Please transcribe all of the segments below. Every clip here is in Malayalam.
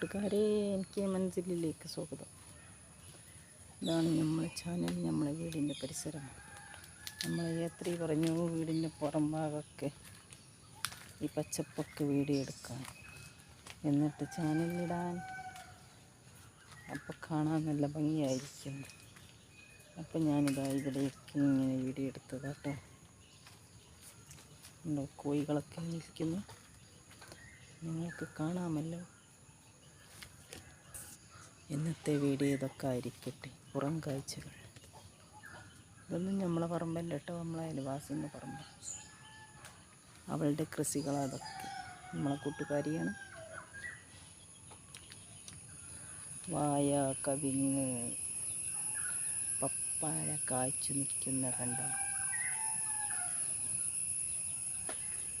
കൂട്ടുകാരെ എനിക്ക് മനസ്സിലേക്ക് സ്വാഗതം. ഇതാണ് നമ്മളെ ചാനൽ നമ്മളെ വീടിന്റെ പരിസരം. നമ്മൾ യാത്രീ പറഞ്ഞു വീടിന്റെ പുറം ഭാഗമൊക്കെ ഈ പച്ചപ്പൊക്കെ വീഡിയോ എടുക്കാൻ എന്നിട്ട് ചാനലിടാൻ അപ്പോൾ കാണാൻ നല്ല ഭംഗിയായിരിക്കും. അപ്പം ഞാനിതാ ഇവിടേക്ക് ഇങ്ങനെ വീഡിയോ എടുത്തതാട്ടോ കോഴികളൊക്കെ നിൽക്കുന്നു നിങ്ങൾക്ക് കാണാമല്ലോ. ഇന്നത്തെ വീഡിയോ ഇതൊക്കെ ആയിരിക്കട്ടെ. പുറം കാഴ്ചകൾ. ഇതൊന്നും നമ്മളെ പറമ്പല്ല കേട്ടോ. നമ്മളെ അയൽവാസിന്റെ പറമ്പ്. അവളുടെ കൃഷികളതൊക്കെ നമ്മളെ കൂട്ടുകാരിയാണ്. വായ കവിങ്ങ് പപ്പായ കാച്ചു നിൽക്കുന്ന കണ്ടോ?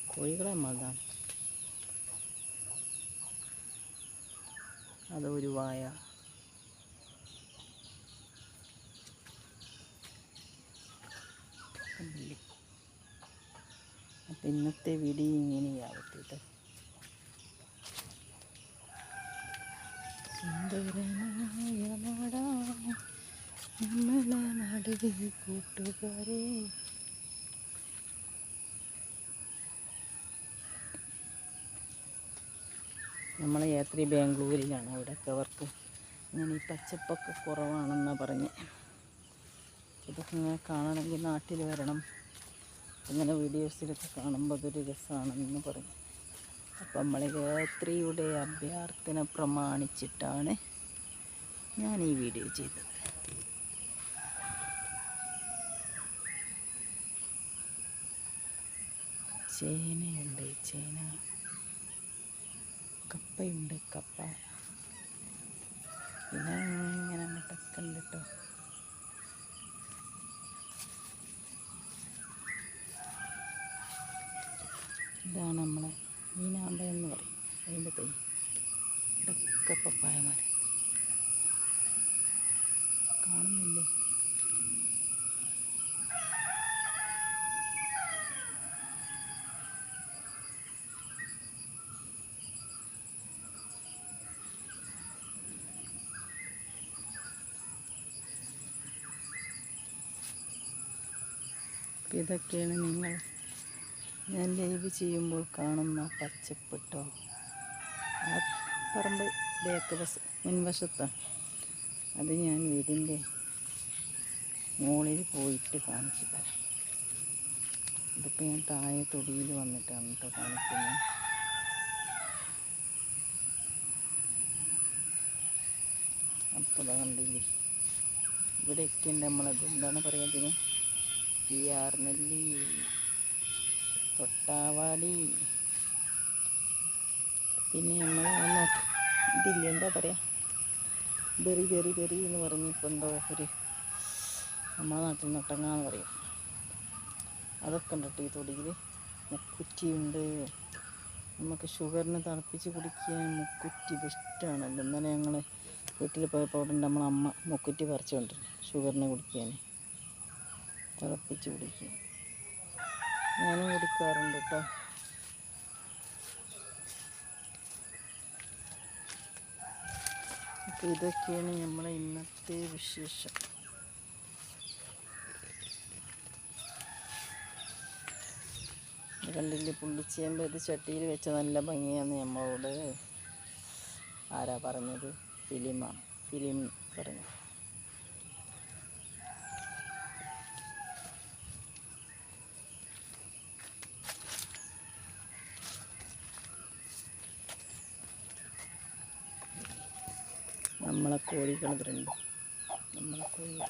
കോഴികളെ മതാണ് അതൊരു വായ കണ്ടില്ലേ അപ്പം ഇന്നത്തെ വീഡിയോ ഇങ്ങനെയാവട്ടെ കേട്ടോ സുന്ദരമായ നമ്മളെ കൂട്ടുകാരെ. നമ്മളെ യാത്രി ബാംഗ്ലൂരിലാണ് അവിടെയൊക്കെ അവർക്ക് ഇങ്ങനെ ഈ പച്ചപ്പൊക്കെ കുറവാണെന്നാണ് പറഞ്ഞ്. ഇതൊക്കെ ഇങ്ങനെ കാണണമെങ്കിൽ നാട്ടിൽ വരണം. ഇങ്ങനെ വീഡിയോസിലൊക്കെ കാണുമ്പോൾ അതൊരു രസമാണെന്ന് പറഞ്ഞു അപ്പം നമ്മളെ ഗായത്രിയുടെ അഭ്യർത്ഥന പ്രമാണിച്ചിട്ടാണ് ഞാൻ ഈ വീഡിയോ ചെയ്തത്. ചേനയുണ്ട് ചേന. കപ്പയുണ്ട് കപ്പ. പിന്നെ ഇങ്ങനെ അങ്ങോട്ടൊക്കെ ഉണ്ട് കേട്ടോ ഇതാണ് നമ്മളെ മീനാമ്പ എന്ന് പറയും. അതിന്റെ തൈ ഇടൊക്കെ പപ്പായ മരം കാണുന്നില്ലേ? ഇതൊക്കെയാണ് നിങ്ങൾ ഞാൻ ലൈവ് ചെയ്യുമ്പോൾ കാണുന്ന പച്ചപ്പിട്ടോ? ആ പറമ്പ് ബേക്ക് വശ മുൻവശത്താണ് അത് ഞാൻ വീടിന്റെ മുകളിൽ പോയിട്ട് കാണിച്ചു തരാം. ഇതിപ്പോൾ ഞാൻ താഴെ തൊടിയിൽ വന്നിട്ടാണ് കേട്ടോ കാണിക്കുന്നത്. അപ്പോൾ കണ്ടില്ലേ? ഇവിടെയൊക്കെ നമ്മളത്. എന്താണ് പറയുക അതിന് ആർ നെല്ലി തൊട്ടാവാടി പിന്നെ നമ്മൾ ഇതില്ല എന്താ പറയുക ബെറി ബെറി ബെറി എന്ന് പറഞ്ഞ് ഇപ്പം എന്തോ ഒരു നമ്മളെ നാട്ടിൽ നട്ടങ്ങാന്ന് പറയും. അതൊക്കെ ഉണ്ട് ഈ തൊടിയിൽ മുക്കുറ്റിയുണ്ട്. നമുക്ക് ഷുഗറിനെ തിളപ്പിച്ച് കുടിക്കാൻ മുക്കുറ്റി ഇഷ്ടമാണല്ലോ ഇന്നലെ ഞങ്ങൾ വീട്ടിൽ പോയപ്പോൾ അവിടെ നമ്മളമ്മ മുക്കുറ്റി പറിച്ചുകൊണ്ട് ഷുഗറിനെ കുടിക്കാൻ. തിളപ്പിച്ച് കുടിക്കുക ഞാനും കുടിക്കാറുണ്ട് കേട്ടോ. അപ്പോൾ ഇതൊക്കെയാണ് നമ്മളെ ഇന്നത്തെ വിശേഷം. കണ്ടില്ലേ പുള്ളിച്ചേമ്പ് ഇത് ചട്ടിയിൽ വെച്ച നല്ല ഭംഗിയാന്ന് നമ്മളോട് ആരാ പറഞ്ഞത്? ഫിലിമാണ് ഫിലിം പറഞ്ഞു. നമ്മളെ കോഴികൾ ഇവരുണ്ട് നമ്മളെ കോഴികൾ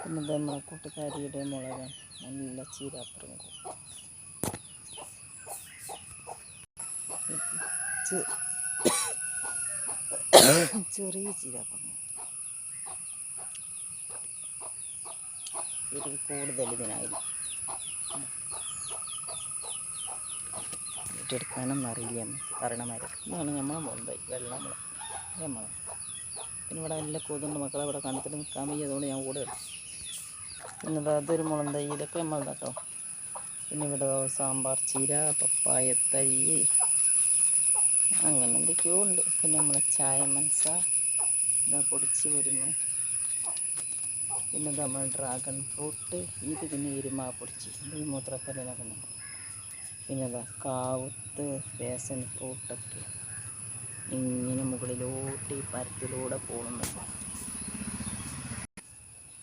പിന്നെ ഇത് നമ്മളെ കൂട്ടുകാരിയുടെ മുളകാണ്. നല്ല ചീരാപ്പുറം ചെറിയ ചീരാപ്പുറം എരിവ് കൂടുതൽ ഇതിനായിരിക്കും. വീട്ടെടുക്കാനൊന്നും അറിയില്ല എന്ന് പറയണമാര് ഇതാണ് നമ്മളെ മുളന്തായി അതേ മുള? പിന്നെ ഇവിടെ നല്ല കൊതുണ്ട് മക്കളെ ഇവിടെ കണ്ടിട്ട് നിൽക്കാൻ വയ്യ അതുകൊണ്ട് ഞാൻ കൂടെ ഇടും പിന്നെ അതൊരു മുളം തൈ ഇതൊക്കെ നമ്മൾ കേട്ടോ പിന്നെ ഇവിടെ സാമ്പാർ ചീര പപ്പായ തൈ. അങ്ങനെ എന്തൊക്കെയോ ഉണ്ട്. പിന്നെ നമ്മളെ ചായ മനസ്സ ഇതാ പൊടിച്ച് വരുന്നു. പിന്നെ നമ്മൾ ഡ്രാഗൺ ഫ്രൂട്ട് ഇത് പിന്നെ എരുമാ പൊടിച്ച്. ഈ മൂത്രക്കല്ലിനൊക്കെ ഉണ്ട്. പിന്നെ ഇതാ കാവുത്ത് ബേസൻ ഫ്രൂട്ടൊക്കെ ഇങ്ങനെ മുകളിലോട്ട് ഈ പരത്തിലൂടെ പോകുന്നുണ്ട്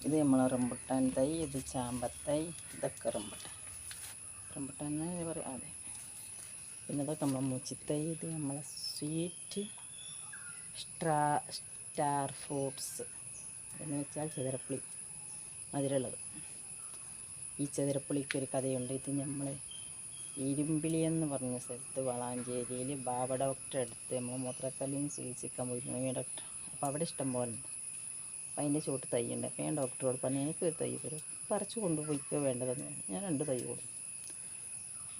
ഇത് നമ്മളെ റംബുട്ടാൻ തൈ ഇത് ചാമ്പത്തൈ ഇതൊക്കെ റംബുട്ടാൻ. റംബുട്ടാൻ എന്നല്ലേ പറയാം അതെ. പിന്നെ ഇതൊക്കെ നമ്മളെ മുച്ചിത്തൈ ഇത് നമ്മളെ സ്വീറ്റ് സ്ട്രാ സ്റ്റാർ ഫ്രൂട്ട്സ്. എന്ന് വെച്ചാൽ ചെതിരപ്പുളി മധുരമുള്ളത്. ഈ ചെതിരപ്പുളിക്ക് ഒരു കഥയുണ്ട്. ഇത് നമ്മൾ ഇരുമ്പിളി എന്ന് പറഞ്ഞ സ്ഥലത്ത് വളാഞ്ചേരിയിൽ ബാബ ഡോക്ടറെ അടുത്ത് നമ്മൾ മൂത്രക്കല്ലിന് ചികിത്സിക്കാൻ പോയിരുന്നു ഡോക്ടർ അപ്പോൾ അവിടെ ഇഷ്ടം പോലെ ഉണ്ട്. അപ്പം അതിന്റെ ചുവട്ട് തൈ ഉണ്ട്. അപ്പോൾ ഞാൻ ഡോക്ടറോട് പറഞ്ഞു എനിക്കൊരു തൈ തരും. പറിച്ചു കൊണ്ടുപോയിക്കോ വേണ്ടതെന്ന് പറഞ്ഞു. ഞാൻ രണ്ട് തൈ കൊടുത്തു.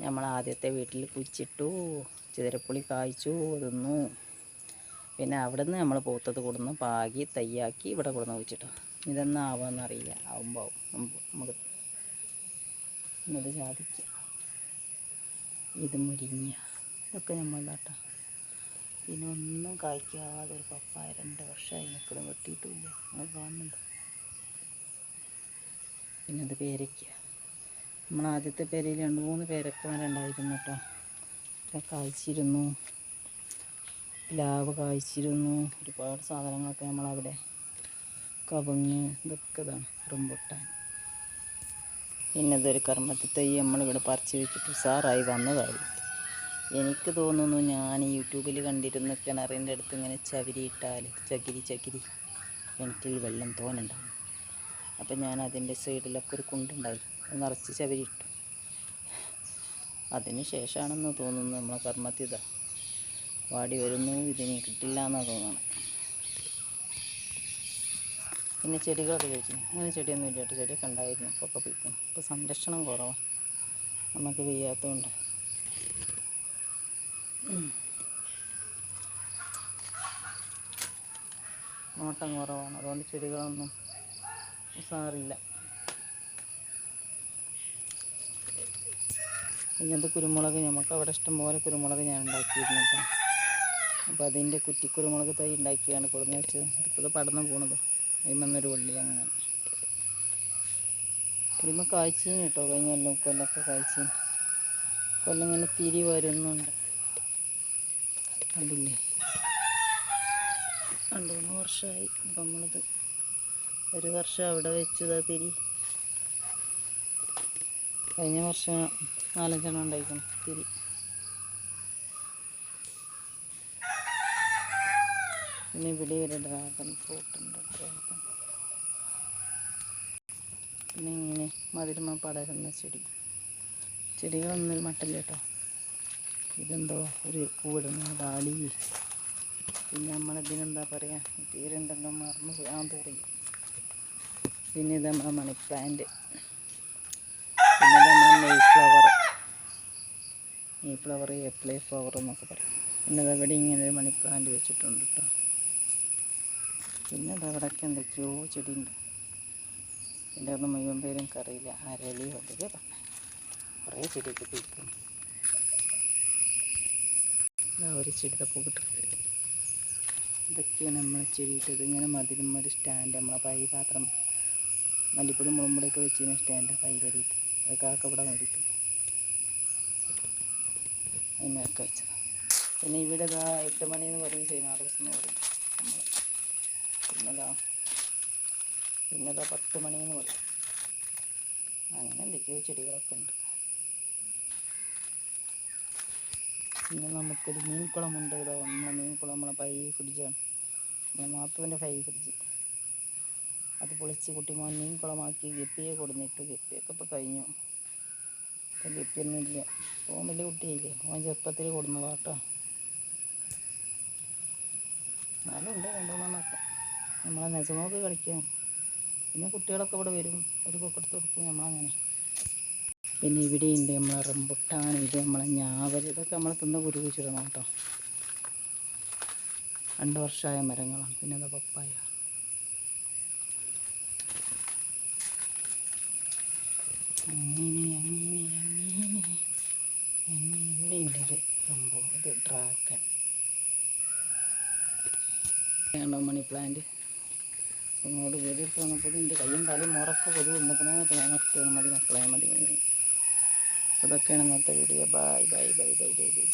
നമ്മൾ ആദ്യത്തെ വീട്ടിൽ കുച്ചിട്ടു ചിതരപ്പുളി കായ്ച്ചു തിന്നു. പിന്നെ അവിടെ നിന്ന് നമ്മൾ പോത്തത് കൊടുന്ന് പാകി തയ്യാക്കി ഇവിടെ കൊടുന്ന് കുഴിച്ചിട്ടു. ഇതെന്നാവുമെന്നറിയില്ല ആവുമ്പോൾ ആവും. നമുക്ക് എന്നത് സാധിക്കും ഇത് മുരിങ്ങ. ഇതൊക്കെ നമ്മൾ നട്ടാ പിന്നെ ഒന്നും കായ്ക്കാതെ ഒരു പപ്പായ രണ്ട് വർഷമായി നിൽക്കണം വെട്ടിയിട്ടുമില്ല അത് കാണുന്നുണ്ട്? പിന്നെ അത് പേരയ്ക്ക. നമ്മൾ ആദ്യത്തെ പേരയിൽ രണ്ട് മൂന്ന് പേരക്കമാരുണ്ടായിരുന്നു കേട്ടോ. കായ്ച്ചിരുന്നു. പ്ലാവ് കായ്ച്ചിരുന്നു. ഒരുപാട് സാധനങ്ങളൊക്കെ നമ്മളവിടെ കവുങ്ങ് ഇതൊക്കെ ഇതാണ്. റംബുട്ടാൻ. പിന്നെ കർമ്മത്തിൽ കർമ്മത്തി തൈ നമ്മളിവിടെ പറിച്ച് വെച്ചിട്ട് ഉസാറായി വന്നതായിരുന്നു എനിക്ക് തോന്നുന്നു ഞാൻ യൂട്യൂബിൽ കണ്ടിരുന്ന കിണറിന്റെ അടുത്ത് ഇങ്ങനെ ചകിരിയിട്ടാൽ ചകിരി ചകിരി കിണറ്റിൽ വെള്ളം തോനുണ്ടാവും അപ്പം ഞാൻ അതിന്റെ സൈഡിലൊക്കെ ഒരു കുണ്ടുണ്ടായി. നിറച്ച് ചകിരിയിട്ടു അതിന് ശേഷമാണെന്ന് തോന്നുന്നു നമ്മളെ കർമ്മത്തിത. വാടി വരുന്നു ഇതിന് കിട്ടില്ല എന്നാണ് തോന്നുന്നത് പിന്നെ ചെടികളൊക്കെ ചോദിച്ചു അങ്ങനെ ചെടിയൊന്നും ഇല്ല കേട്ടോ ചെടിയൊക്കെ ഉണ്ടായിരുന്നു. ഇപ്പോൾ ഒക്കെ പോയിക്കും ഇപ്പോൾ സംരക്ഷണം കുറവാണ് നമുക്ക് വയ്യാത്തതുകൊണ്ട് നോട്ടം കുറവാണ്. അതുകൊണ്ട് ചെടികളൊന്നും ഉസാറില്ല. ഇന്നത്തെ കുരുമുളക്. നമുക്ക് അവിടെ ഇഷ്ടംപോലെ കുരുമുളക് ഞാൻ ഉണ്ടാക്കിയിരുന്നു കേട്ടോ അപ്പോൾ അതിന്റെ കുറ്റിക്കുരുമുളക് തൈ ഉണ്ടാക്കിയാണ് കൊടുന്ന് വെച്ചത്. ഇപ്പോൾ ഇത് പടർന്ന് പോണത്. അതിമന്നൊരു വള്ളി അങ്ങനെ. ഇതിമ കാഴ്ചയും കേട്ടോ കഴിഞ്ഞ കൊല്ലം കൊല്ലമൊക്കെ കാഴ്ചയും കൊല്ലം ഇങ്ങനെ തിരി വരുന്നുണ്ട്. കണ്ടില്ലേ? രണ്ട് മൂന്ന് വർഷമായി അപ്പം നമ്മളിത് ഒരു വർഷം അവിടെ വെച്ചതാ തിരി. കഴിഞ്ഞ വർഷം നാലഞ്ചെണ്ണം ഉണ്ടായിരിക്കണം തിരി. പിന്നെ ഇവിടെ ഒരു ഡ്രാഗൺ ഫ്രൂട്ട് ഉണ്ട്. ഡ്രാഗൺ പിന്നെ ഇങ്ങനെ മധുരമ പടരുന്ന ചെടി. ചെടികളൊന്നും ഒരു മട്ടില്ല കേട്ടോ. ഇതെന്തോ ഒരു പൂവിടുന്ന ഡാലി. പിന്നെ നമ്മളിതിനെന്താ പറയുക പേരുണ്ടല്ലോ മറന്നു പോകാൻ പറയും. പിന്നെ ഇത് നമ്മളെ മണി പ്ലാന്റ് പിന്നെ ഇത് നമ്മളെ നെയ് ഫ്ലവർ മെയ് ഫ്ലവർ എപ്ലൈ ഫ്ലവർ എന്നൊക്കെ പറയും. പിന്നെ ഇതവിടെ ഇങ്ങനെ ഒരു മണി പ്ലാന്റ് വെച്ചിട്ടുണ്ട് കേട്ടോ. പിന്നെ അതവിടെയൊക്കെ എന്തൊക്കെയോ ചെടിയുണ്ട്. എന്റെ ഒന്നും മുഴുവൻ പേരും കറിയില്ല. അരളി വലുത് പറഞ്ഞു കുറേ ചെടിയൊക്കെ പോയിക്കും ഒരു ചെടി പൂക്കിട്ട് ഇതൊക്കെയാണ് നമ്മൾ ചെടിയിട്ടത്. ഇങ്ങനെ മതിലും ഒരു സ്റ്റാൻഡ് നമ്മളെ പൈ പാത്രം മല്ലിപ്പൊടി മുളമ്പൊടിയൊക്കെ വെച്ചിരുന്ന സ്റ്റാൻഡ് പൈ കറിയിട്ട് അത് കാക്ക ഇവിടെ നോക്കിയിട്ട് അതിനൊക്കെ വെച്ചത്. പിന്നെ ഇവിടെ ഇതാ എട്ട് മണി എന്ന് പറയും ദിവസം എന്ന് പറയും. നമ്മൾ പിന്നെതാ പിന്നെതാ പത്ത് മണിന്ന് പറയും. അങ്ങനെ എന്തൊക്കെയോ ചെടികളൊക്കെ ഉണ്ട്. പിന്നെ നമുക്കൊരു മീൻകുളമുണ്ട്. ഇതാ നമ്മളെ മീൻകുളം നമ്മളെ പൈ ഫ്രിഡ്ജാണ്. നമ്മളെ മാത്തുവിന്റെ പൈ ഫ്രിഡ്ജ്. അത് പൊളിച്ച് കുട്ടിമോൻ മീൻകുളമാക്കി ഗപ്പിയെ കൊടുന്നിട്ടു. ഗപ്പിയൊക്കെ ഇപ്പോൾ കഴിഞ്ഞു. ഇപ്പം ഗപ്പിയൊന്നും ഇല്ല ഓൻ വലിയ കുട്ടിയായില്ലേ. ഓൻ ചെറുപ്പത്തിൽ കൊടുന്നു കേട്ടോ എന്നാലും ഉണ്ട്. രണ്ടു മൂന്നെണ്ണമൊക്കെ നമ്മളെ നെസമോക്ക് കളിക്കാം പിന്നെ കുട്ടികളൊക്കെ ഇവിടെ വരും. ഒരു കൊക്കെടുത്ത് കൊടുക്കും നമ്മളങ്ങനെ. പിന്നെ ഇവിടെയുണ്ട് നമ്മളെ റംബുട്ടാൻ ഇത് നമ്മളെ ഞാവൽ ഇതൊക്കെ നമ്മളെ തിന്ന് കുരുവിച്ചിടണം കേട്ടോ. രണ്ട് വർഷമായ മരങ്ങളാണ്. പിന്നെ അത് പപ്പായ. അങ്ങനെ അങ്ങനെ അങ്ങനെ. ഇതിന്റെ ഒരു സംഭവം ഇത് വേണ്ട മണി പ്ലാന്റ്. അങ്ങോട്ട് കയറിയിട്ട് വന്നപ്പോൾ എന്റെ കയ്യും കാലും മുറക്ക കൊതു നിൽക്കണേ അപ്പോൾ ഞാൻ മതി മക്കളെ മതി മതി. അതൊക്കെയാണ് ഇന്നത്തെ video bye bye bye bye bye bye